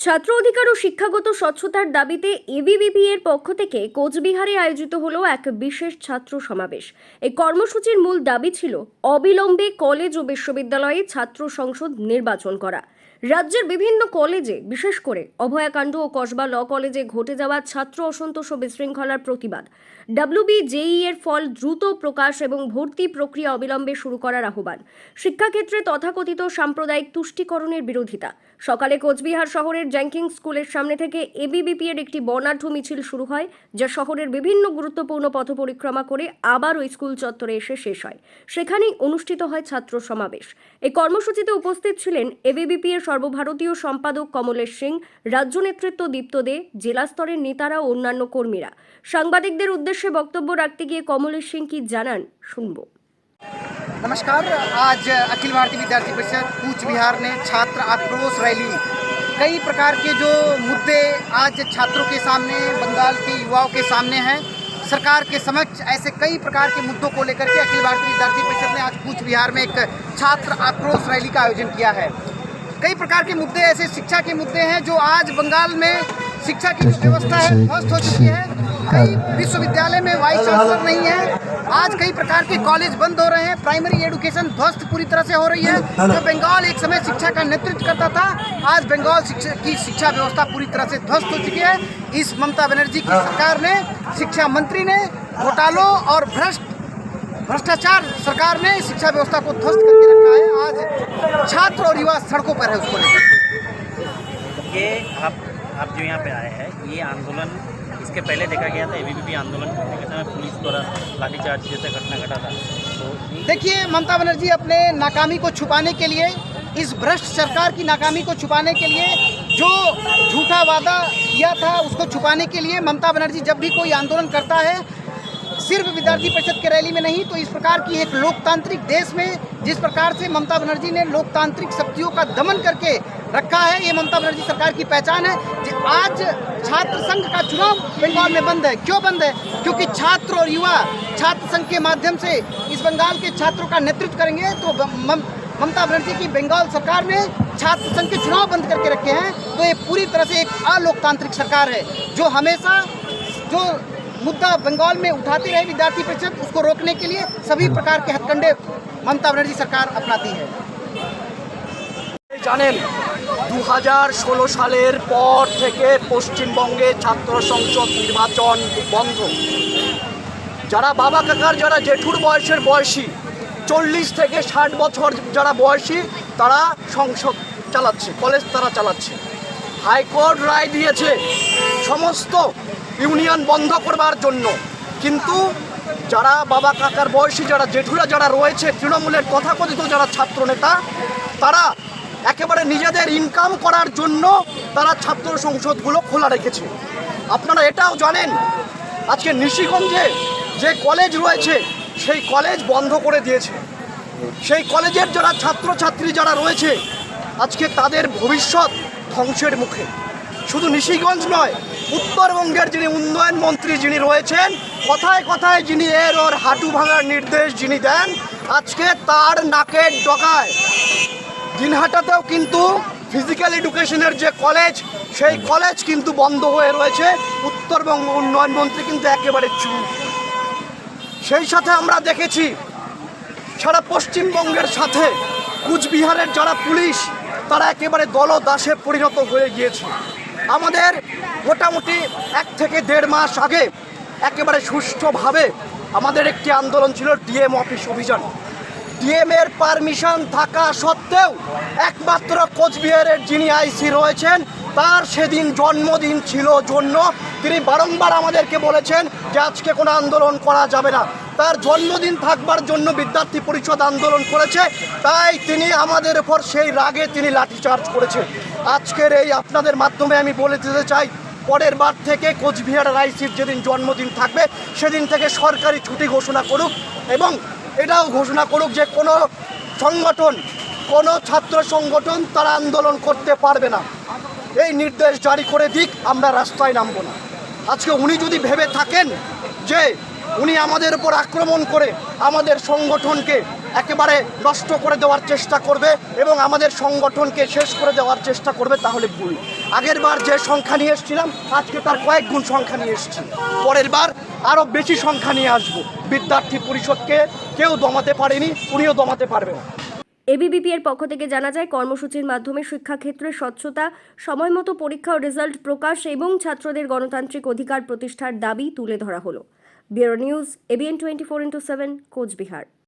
ছাত্র অধিকার ও শিক্ষাগত স্বচ্ছতার দাবিতে এবিভিপি এর পক্ষ থেকে কোচবিহারে আয়োজিত হলো এক বিশেষ ছাত্র সমাবেশ। এই কর্মসূচির মূল দাবি ছিল অবিলম্বে কলেজ ও বিশ্ববিদ্যালয়ে ছাত্র সংসদ নির্বাচন করা। রাজ্যের বিভিন্ন কলেজে, বিশেষ করে অভয়াকাণ্ড ও কসবা ল কলেজে ঘটে যাওয়া ছাত্র অসন্তোষ ও বিশৃঙ্খলার প্রতিবাদ। ডাব্লিউবি জেই এর ফল দ্রুত প্রকাশ এবং ভর্তি প্রক্রিয়া অবিলম্বে শুরু করার আহ্বান। শিক্ষাক্ষেত্রে তথাকথিত সাম্প্রদায়িক তুষ্টিকরণের বিরোধিতা। সকালে কোচবিহার শহরের জ্যাঙ্কিং স্কুলের সামনে থেকে এবিবিপি এর একটি বর্ণাঢ্য মিছিল শুরু হয়, যা শহরের বিভিন্ন গুরুত্বপূর্ণ পথ পরিক্রমা করে আবার ওই স্কুল চত্বরে এসে শেষ হয়। সেখানেই অনুষ্ঠিত হয় ছাত্র সমাবেশ। এই কর্মসূচিতে উপস্থিত ছিলেন এবিবিপি এর সর্বভারতীয় সম্পাদক কমলেশ সিং, রাজ্য নেতৃত্ব দীপ্ত দে, জেলা স্তরের নেতারা ও অন্যান্য কর্মীরা। সাংবাদিকদের উদ্দেশ্যে বক্তব্য রাখতে গিয়ে কমলেশ সিং কি জানান, শুনব। नमस्कार, आज अखिल भारतीय विद्यार्थी परिषद कूच बिहार ने छात्र आक्रोश रैली। कई प्रकार के जो मुद्दे आज छात्रों के सामने, बंगाल के युवाओं के सामने हैं, सरकार के समक्ष ऐसे कई प्रकार के मुद्दों को लेकर के अखिल भारतीय विद्यार्थी परिषद ने आज कूच बिहार में एक छात्र आक्रोश रैली का आयोजन किया है। कई प्रकार के मुद्दे, ऐसे शिक्षा के मुद्दे हैं जो आज बंगाल में शिक्षा की जो व्यवस्था है, ध्वस्त हो चुकी है। कई विश्वविद्यालय में वाइस चांसलर नहीं है। आज कई प्रकार के कॉलेज बंद हो रहे हैं। प्राइमरी एजुकेशन ध्वस्त पूरी तरह से हो रही है। जो बंगाल एक समय शिक्षा का नेतृत्व करता था आज बंगाल शिक्षा की शिक्षा व्यवस्था पूरी तरह से ध्वस्त हो चुकी है। इस ममता बनर्जी की सरकार ने शिक्षा मंत्री ने घोटालों और भ्रष्ट भ्रष्टाचार सरकार ने शिक्षा व्यवस्था को ध्वस्त करके रखा है। आज छात्र और युवा सड़कों पर है उसको ये आप आप जो यहाँ पे आए हैं ये आंदोलन इसके पहले देखा गया था एबीवीपी आंदोलन के समय पुलिस द्वारा लाठीचार्ज जैसा घटना घटा था। तो देखिए, ममता बनर्जी अपने नाकामी को छुपाने के लिए, इस भ्रष्ट सरकार की नाकामी को छुपाने के लिए जो झूठा वादा किया था, उसको छुपाने के लिए ममता बनर्जी जब भी कोई आंदोलन करता है सिर्फ़ विद्यार्थी परिषद के रैली में नहीं तो इस प्रकार की एक लोकतांत्रिक देश में जिस प्रकार से ममता बनर्जी ने लोकतांत्रिक शक्तियों का दमन करके रखा है, ये ममता बनर्जी सरकार की पहचान है। आज छात्र संघ का चुनाव बंगाल में बंद है। क्यों बंद है? क्योंकि छात्र और युवा छात्र संघ के माध्यम से इस बंगाल के छात्रों का नेतृत्व करेंगे तो ममता बनर्जी की बंगाल सरकार ने छात्र संघ के चुनाव बंद करके रखे हैं। तो ये पूरी तरह से एक अलोकतांत्रिक सरकार है, जो हमेशा, जो मुद्दा बंगाल में उठाती रही विद्यार्थी परिषद उसको रोकने के लिए सभी प्रकार के हथकंडे ममता बनर्जी सरकार अपनाती है জানেন দু হাজার ষোলো সালের পর থেকে পশ্চিমবঙ্গে ছাত্র সংসদ নির্বাচন বন্ধ যারা বাবা কাকার যারা জেঠুর বয়সের বয়সী চল্লিশ থেকে ষাট বছর যারা বয়সী তারা সংসদ চালাচ্ছে কলেজ তারা চালাচ্ছে হাইকোর্ট রায় দিয়েছে সমস্ত ইউনিয়ন বন্ধ করবার জন্য। কিন্তু যারা বাবা কাকার বয়সী, যারা জেঠুরা যারা রয়েছে, তৃণমূলের তথাকথিত যারা ছাত্রনেতা, তারা একেবারে নিজেদের ইনকাম করার জন্য তারা ছাত্র সংসদগুলো খোলা রেখেছে। আপনারা এটাও জানেন, আজকে নিশিগঞ্জে যে কলেজ রয়েছে, সেই কলেজ বন্ধ করে দিয়েছে। সেই কলেজের যারা ছাত্রছাত্রী যারা রয়েছে, আজকে তাদের ভবিষ্যৎ ধ্বংসের মুখে। শুধু নিশিগঞ্জ নয় উত্তরবঙ্গের যিনি উন্নয়ন মন্ত্রী যিনি রয়েছেন, কথায় কথায় যিনি এর ওর হাঁটু ভাঙার নির্দেশ যিনি দেন, আজকে তার নাকের ডকায় দিনহাটাতেও কিন্তু ফিজিক্যাল এডুকেশনের যে কলেজ সেই কলেজ কিন্তু বন্ধ হয়ে রয়েছে। উত্তরবঙ্গ উন্নয়ন মন্ত্রী কিন্তু একেবারে চুপ। সেই সাথে আমরা দেখেছি, সারা পশ্চিমবঙ্গের সাথে কুচবিহারের যারা পুলিশ, তারা একেবারে দলদাসে পরিণত হয়ে গিয়েছে। আমাদের মোটামুটি এক থেকে দেড় মাস আগে একেবারে সুষ্ঠুভাবে আমাদের একটি আন্দোলন ছিল ডিএম অফিস অভিযান। ডিএম এর পারমিশন থাকা সত্ত্বেও একমাত্র কোচবিহারের যিনি আইসি রয়েছেন, তার সেদিন জন্মদিন ছিল জন্য। তিনি বারংবার আমাদেরকে বলেছেন যে আজকে কোনো আন্দোলন করা যাবে না। তার জন্মদিন থাকবার জন্য বিদ্যার্থী পরিষদ আন্দোলন করেছে, তাই তিনি আমাদের উপর সেই রাগে তিনি লাঠিচার্জ করেছে আজকের এই আপনাদের মাধ্যমে আমি বলে দিতে চাই, পরের বার থেকে কোচবিহার আইসির যেদিন জন্মদিন থাকবে, সেদিন থেকে সরকারি ছুটি ঘোষণা করুক এবং এটাও ঘোষণা করুক যে কোনো সংগঠন, কোনো ছাত্র সংগঠন তারা আন্দোলন করতে পারবে না। এই নির্দেশ জারি করে দিক, আমরা রাস্তায় নামবো না। আজকে উনি যদি ভেবে থাকেন যে উনি আমাদের উপর আক্রমণ করে আমাদের সংগঠনকে একেবারে নষ্ট করে দেওয়ার চেষ্টা করবে এবং আমাদের সংগঠনকে শেষ করে দেওয়ার চেষ্টা করবে, তাহলে ভুল। আগের বার যে সংখ্যা নিয়ে এসেছিলাম, আজকে তার কয়েক গুণ সংখ্যা নিয়ে এসেছি। পরের বার আরও বেশি সংখ্যা নিয়ে আসব। বিদ্যার্থী পরিষদকে কেউ দমাতে পারেনি, উনিও দমাতে পারবে না। এবিবিপি এর পক্ষ থেকে জানা যায়, কর্মসূচির মাধ্যমে শিক্ষাক্ষেত্রে স্বচ্ছতা, সময়মতো পরীক্ষা ও রেজাল্ট প্রকাশ এবং ছাত্রদের গণতান্ত্রিক অধিকার প্রতিষ্ঠার দাবি তুলে ধরা হলো। Bureau news ABN twenty four into seven Coochbehar.